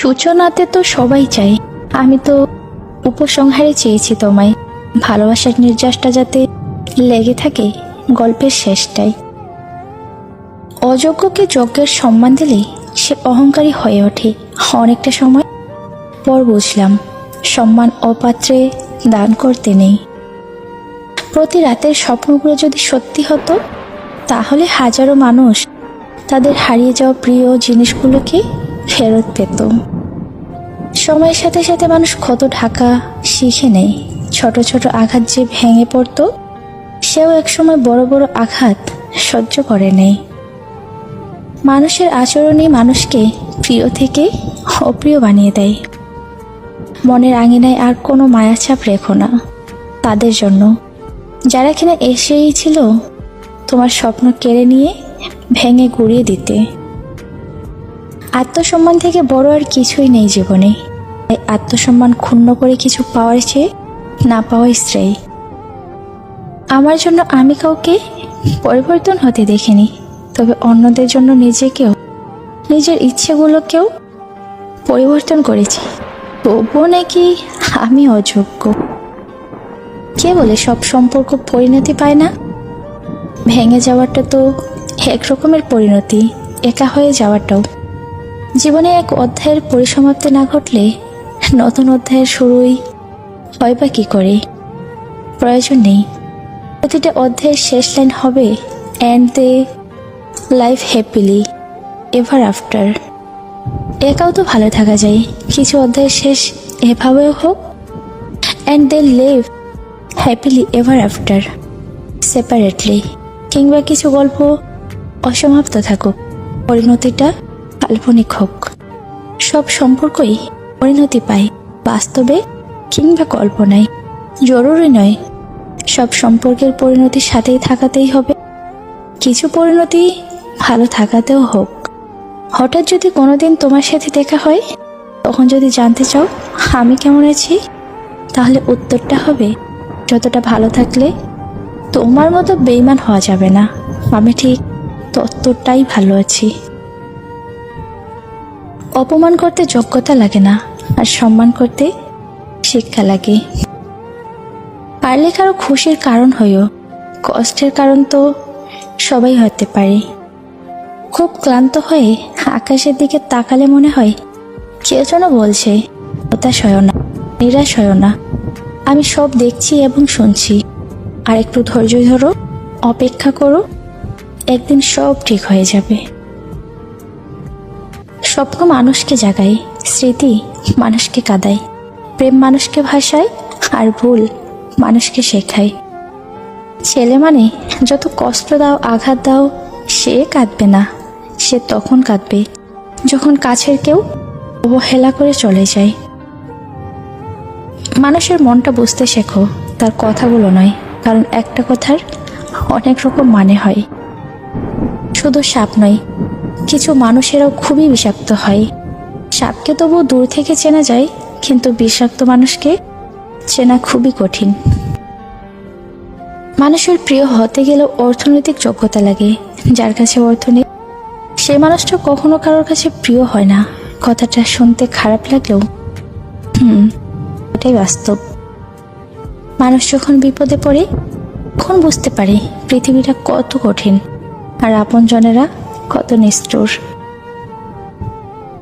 সূচনাতে তো সবাই চায়। আমি তো উপসংহারে চেয়েছি তোমায়। ভালোবাসার নির্যাসটা যাতে লেগে থাকে গল্পের শেষটায়। অযোগ্যকে যজ্ঞের সম্মান দিলে সে অহংকারী হয়ে ওঠে। অনেকটা সময় পর বুঝলাম, সম্মান অপাত্রে দান করতে নেই। প্রতি রাতের স্বপ্নগুলো যদি সত্যি হতো, তাহলে হাজারো মানুষ তাদের হারিয়ে যাওয়া প্রিয় জিনিসগুলোকে ফেরত পেত সময়ের সাথে সাথে মানুষ ক্ষত ঢাকা শিখে নেয়। ছোট ছোট আঘাত যে ভেঙে পড়তো, সেও একসময় বড় বড় আঘাত সহ্য করে নেয়। মানুষের আচরণই মানুষকে প্রিয় থেকে অপ্রিয় বানিয়ে দেয়। মনের আঙিনায় আর কোনো মায়াছাপ রেখো না। তাদের জন্য। যারা কিনা এসেই ছিল তোমার স্বপ্ন কেড়ে নিয়ে ভেঙে গুড়িয়ে দিতে। আত্মসম্মান থেকে বড় আর কিছুই নেই জীবনে। তাই আত্মসম্মান ক্ষুণ্ণ করে কিছু পাওয়ার চেয়ে না পাওয়াই শ্রেয়। আমার জন্য আমি কাউকে পরিবর্তন হতে দেখিনি, তবে অন্যদের জন্য নিজেকেও, নিজের ইচ্ছেগুলোকেও পরিবর্তন করেছি। তবুও নাকি আমি অযোগ্য? কে বলে সব সম্পর্ক পরিণতি পায় না? ভেঙে যাওয়াটা তো এক রকমের পরিণতি, একা হয়ে যাওয়াটাও। জীবনে এক অধ্যায়ের পরিসমাপ্তি না ঘটলে নতুন অধ্যায়ের শুরুই হয় বা কী করে? প্রয়োজন নেই। প্রতিটা অধ্যায়ের শেষ লাইন হবে and they life happily ever after একাও তো ভালো থাকা যায়। কিছু অধ্যায়ের শেষ এভাবেও হোক and they live happily ever after separately কিংবা কিছু গল্প অসমাপ্ত থাকুক। পরিণতিটা কাল্পনিক হোক। সব সম্পর্কই পরিণতি পায়, বাস্তবে কিংবা কল্পনায়। জরুরি নয়, সব সম্পর্কের পরিণতির সাথেই থাকাতেই হবে। কিছু পরিণতি ভালো থাকাতেও হোক। হঠাৎ যদি কোনোদিন তোমার সাথে দেখা হয়, তখন যদি জানতে চাও, আমি কেমন আছি, তাহলে উত্তরটা হবে, যতটা ভালো থাকলে তোমার মতো বেইমান হওয়া যাবে না। আমি ঠিক তত্ত্বটাই ভালো আছি। অপমান করতে যোগ্যতা লাগে না, আর সম্মান করতে শিক্ষা লাগে। পারলে কারও খুশির কারণ হইও কষ্টের কারণ তো সবাই হতে পারে। খুব ক্লান্ত হয়ে আকাশের দিকে তাকালে মনে হয়, কেউ যেন বলছে, হতাশ হয় না, নিরাশ হয় না। আমি সব দেখছি এবং শুনছি। আর একটু ধৈর্য ধরো, অপেক্ষা করো, একদিন সব ঠিক হয়ে যাবে। স্বপ্ন মানুষকে জাগায়, স্মৃতি মানুষকে কাঁদায়, প্রেম মানুষকে ভাসায় আর ভুল মানুষকে শেখায়। ছেলে মানে যত কষ্ট দাও, আঘাত দাও, সে কাঁদবে না, সে তখন কাঁদবে যখন কাছের কেউ অবহেলা করে চলে যায়। মানুষের মনটা বুঝতে শেখো, তার কথাগুলো নয়, কারণ একটা কথার অনেক রকম মানে হয়। শুধু সাপ নয় কিছু মানুষেরাও খুবই বিষাক্ত হয়। সাপকে তবু দূর থেকে চেনা যায়, কিন্তু বিষাক্ত মানুষকে চেনা খুবই কঠিন। মানুষের প্রিয় হতে গেলেও অর্থনৈতিক যোগ্যতা লাগে। যার কাছে অর্থ নেই সে মানুষটা কখনো কারোর কাছে প্রিয় হয় না। কথাটা শুনতে খারাপ লাগলেও, হুম, এটাই বাস্তব। মানুষ যখন বিপদে পড়ে তখন বুঝতে পারে পৃথিবীটা কত কঠিন। আর আপনজনেরা কত নিষ্ঠুর।